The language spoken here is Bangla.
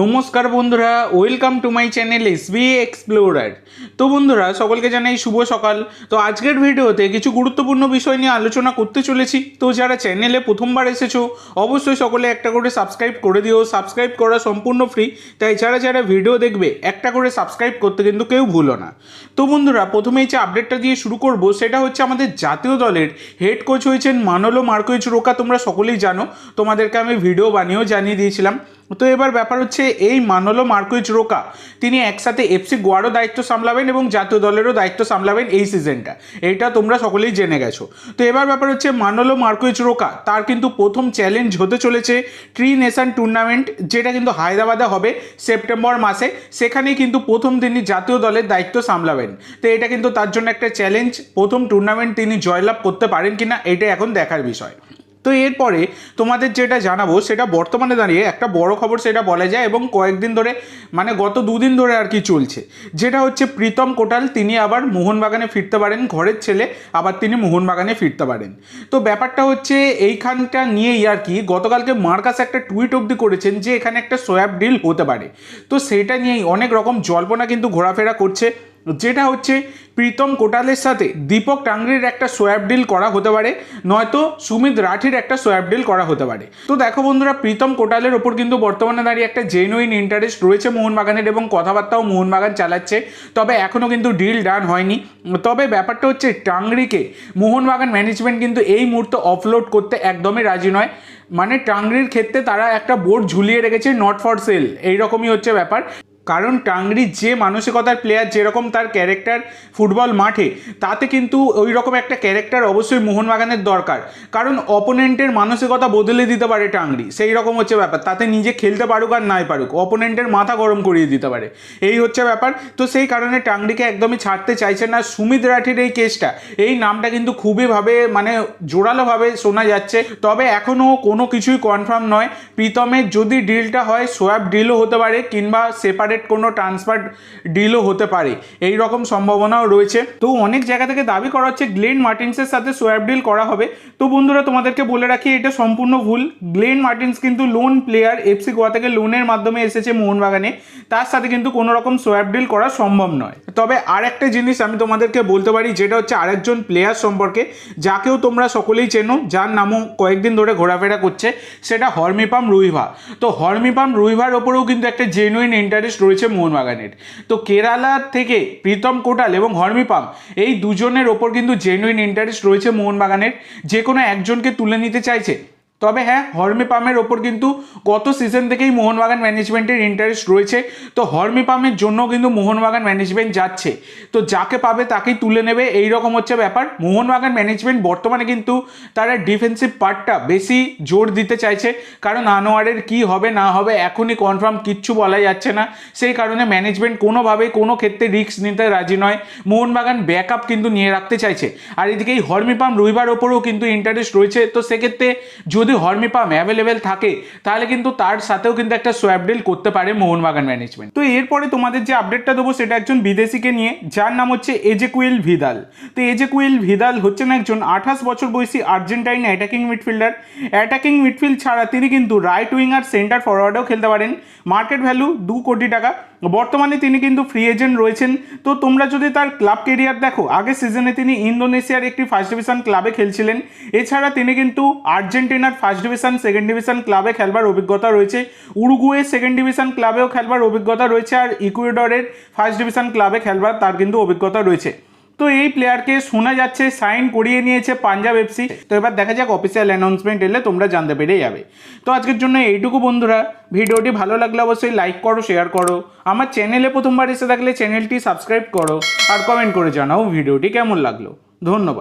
নমস্কার বন্ধুরা welcome to my channel S B explorer তো বন্ধুরা, সকলকে জানাই শুভ সকাল। তো আজকের ভিডিওতে কিছু গুরুত্বপূর্ণ বিষয় নিয়ে আলোচনা করতে চলেছি। তো যারা চ্যানেলে প্রথমবার এসেছ, অবশ্যই সকলে একটা করে সাবস্ক্রাইব করে দিও। সাবস্ক্রাইব করা সম্পূর্ণ ফ্রি তাই যারা যারা ভিডিও দেখবে, একটা করে সাবস্ক্রাইব করতে কিন্তু কেউ ভুলো না। তো বন্ধুরা, প্রথমেই যে আপডেটটা দিয়ে শুরু করব, সেটা হচ্ছে আমাদের জাতীয় দলের হেড কোচ হয়েছেন মানলো মার্কোইচ রোকা। তোমরা সকলেই জানো, তোমাদেরকে আমি ভিডিও বানিয়েও জানিয়ে দিয়েছিলাম। তো এবার ব্যাপার হচ্ছে এই মানলো মার্কুইজ রোকা। তিনি একসাথে এফসি গোয়ারও দায়িত্ব সামলাবেন এবং জাতীয় দলেরও দায়িত্ব সামলাবেন এই সিজনটা। এইটা তোমরা সকলেই জেনে গেছো। তো এবার ব্যাপার হচ্ছে মানলো মার্কুইজ রোকা, তার কিন্তু প্রথম চ্যালেঞ্জ হতে চলেছে ট্রি নেশন টুর্নামেন্ট যেটা কিন্তু হায়দ্রাবাদে হবে সেপ্টেম্বর মাসে। সেখানেই কিন্তু প্রথম তিনি জাতীয় দলের দায়িত্ব সামলাবেন। তো এটা কিন্তু তার জন্য একটা চ্যালেঞ্জ প্রথম টুর্নামেন্ট তিনি জয়লাভ করতে পারেন কিনা, এটা এখন দেখার বিষয়। তো এরপরে তোমাদের যেটা জানাব, সেটা বর্তমানে দাঁড়িয়ে একটা বড় খবর সেটা বলা যায় এবং কয়েকদিন ধরে মানে গত দুদিন ধরে আর কি চলছে। যেটা হচ্ছে প্রীতম কোটাল, তিনি আবার মোহনবাগানে ফিরতে পারেন, ঘরের ছেলে, আবার তিনি মোহনবাগানে ফিরতে পারেন। তো ব্যাপারটা হচ্ছে এইখানটা নিয়েই আর কি, গতকালকে মার্কাস একটা টুইট অবধি করেছেন যে এখানে একটা সোয়াব ডিল হতে পারে। তো সেটা নিয়েই অনেক রকম জল্পনা কিন্তু ঘোরাফেরা করছে। যেটা হচ্ছে প্রীতম কোটালের সাথে দীপক টাংরির একটা সোয়াব ডিল করা হতে পারে, নয়তো সুমিত রাঠির একটা সোয়াব ডিল করা হতে পারে। তো দেখো বন্ধুরা, প্রীতম কোটালের ওপর কিন্তু বর্তমানে দাঁড়িয়ে একটা জেনুইন ইন্টারেস্ট রয়েছে মোহনবাগানের এবং কথাবার্তাও মোহনবাগান চালাচ্ছে, তবে এখনও কিন্তু ডিল ডান হয়নি। তবে ব্যাপারটা হচ্ছে টাংরিকে, মোহনবাগান ম্যানেজমেন্ট কিন্তু এই মুহূর্তে অফলোড করতে একদমই রাজি নয়। মানে টাংরির ক্ষেত্রে তারা একটা বোর্ড ঝুলিয়ে রেখেছে নট ফর সেল এইরকমই হচ্ছে ব্যাপার। কারণ টাংরি যে মানসিকতার প্লেয়ার যেরকম তার ক্যারেক্টার ফুটবল মাঠে, তাতে কিন্তু ওই রকম একটা ক্যারেক্টার অবশ্যই মোহনবাগানের দরকার। কারণ অপোনেন্টের মানসিকতা বদলে দিতে পারে টাংরি সেই রকম হচ্ছে ব্যাপার। তাতে নিজে খেলতে পারুক আর নাই পারুক অপোনেন্টের মাথা গরম করিয়ে দিতে পারে। এই হচ্ছে ব্যাপার। তো সেই কারণে টাংরিকে একদমই ছাড়তে চাইছে না সুমিত রাঠির এই কেসটা এই নামটা কিন্তু খুবইভাবে মানে জোরালোভাবে শোনা যাচ্ছে। তবে এখনও কোনো কিছুই কনফার্ম নয়। প্রীতমের যদি ডিলটা হয়, সোয়াব ডিলও হতে পারে, কিংবা সেপারেট কোনো ট্রান্সফার ডিলও হতে পারে। এই রকম সম্ভাবনাও রয়েছে। তো অনেক জায়গা থেকে দাবি করা হচ্ছে গ্লেন মার্টিন্সের সাথে সোয়াব ডিল করা হবে। তো বন্ধুরা, তোমাদেরকে বলে রাখি, এটা সম্পূর্ণ ভুল। গ্লেন মার্টিন্স কিন্তু লোন প্লেয়ার এফসি গোয়া থেকে লোনের মাধ্যমে এসেছে মোহনবাগানে। তার সাথে কিন্তু কোনো রকম সোয়াব ডিল করা সম্ভব নয়। তবে আর একটা জিনিস আমি তোমাদেরকে বলতে পারি, যেটা হচ্ছে আরেকজন প্লেয়ার সম্পর্কে, যাকেও তোমরা সকলেই চেনো, যার নামও কয়েকদিন ধরে ঘোরাফেরা করছে, সেটা হরমিপাম রুইভা। তো হরমিপাম রুইভার ওপরেও কিন্তু একটা জেনুইন ইন্টারেস্ট রয়েছে মোহনবাগানের। তো কেরালা থেকে প্রীতম কোটাল এবং হরমিপাম এই দুজনের ওপর কিন্তু জেনুইন ইন্টারেস্ট রয়েছে মোহনবাগানের। যে কোনো একজনকে তুলে নিতে চাইছে তবে হ্যাঁ হর্মি পামের ওপর কিন্তু গত সিজন থেকেই মোহনবাগান ম্যানেজমেন্টের ইন্টারেস্ট রয়েছে। তো হর্মি পামের জন্য কিন্তু মোহনবাগান ম্যানেজমেন্ট যাচ্ছে। তো যাকে পাবে তাকেই তুলে নেবে এই রকম হচ্ছে ব্যাপার। মোহনবাগান ম্যানেজমেন্ট বর্তমানে কিন্তু তারা ডিফেন্সিভ পার্টটা বেশি জোর দিতে চাইছে। কারণ আনোয়ারের কি হবে, না হবে, এখনই কনফার্ম কিচ্ছু বলা যাচ্ছে না। সেই কারণে ম্যানেজমেন্ট কোনোভাবেই কোনো ক্ষেত্রে রিস্ক নিতে রাজি নয়। মোহনবাগান ব্যাকআপ কিন্তু নিয়ে রাখতে চাইছে। আর এদিকে এই হর্মিপাম রবিবার ওপরেও কিন্তু ইন্টারেস্ট রয়েছে। তো সেক্ষেত্রে যদি হর্মিপাম অ্যাভেলেবেল থাকে, তাহলে কিন্তু তার সাথেও কিন্তু একটা সোয়াব ডিল করতে পারে মোহনবাগান ম্যানেজমেন্ট তো এরপরে তোমাদের যে আপডেটটা দেবো, সেটা একজন বিদেশিকে নিয়ে, যার নাম হচ্ছে এজেকুয়েল ভিদাল। তো এজেকুয়েল ভিদাল হচ্ছেন একজন আঠাশ বছর বয়সী Argentine attacking midfielder attacking midfield ছাড়া তিনি কিন্তু রাইট উইঙ্গার সেন্টার ফরওয়ার্ডেও খেলতে পারেন। মার্কেট ভ্যালু দু কোটি টাকা। বর্তমানে তিনি কিন্তু ফ্রি এজেন্ট রয়েছেন। তো তোমরা যদি তার ক্লাব কেরিয়ার দেখো, আগের সিজনে তিনি ইন্দোনেশিয়ার একটি ফার্স্ট ডিভিশন ক্লাবে খেলছিলেন। এছাড়া তিনি কিন্তু আর্জেন্টিনার ফার্স্ট ডিভিশন সেকেন্ড ডিভিশন ক্লাবে খেলবার অভিজ্ঞতা রয়েছে। উরুগুয়ে সেকেন্ড ডিভিশন ক্লাবেও খেলবার অভিজ্ঞতা রয়েছে। আর ইকুয়েডরের ফার্স্ট ডিভিশন ক্লাবে খেলবার তার কিন্তু অভিজ্ঞতা রয়েছে। তো এই প্লেয়ারকে শোনা যাচ্ছে সাইন করিয়ে নিয়েছে পাঞ্জাব এফসি তো এবার দেখা যাক অফিসিয়াল অ্যানাউন্সমেন্ট এলে তোমরা জানতে পেরে যাবে। তো আজকের জন্য এইটুকু বন্ধুরা। ভিডিওটি ভালো লাগলে অবশ্যই লাইক করো শেয়ার করো। আমার চ্যানেলে প্রথমবার এসে থাকলে চ্যানেলটি সাবস্ক্রাইব করো। আর কমেন্ট করে জানাও ভিডিওটি কেমন লাগল। ধন্যবাদ।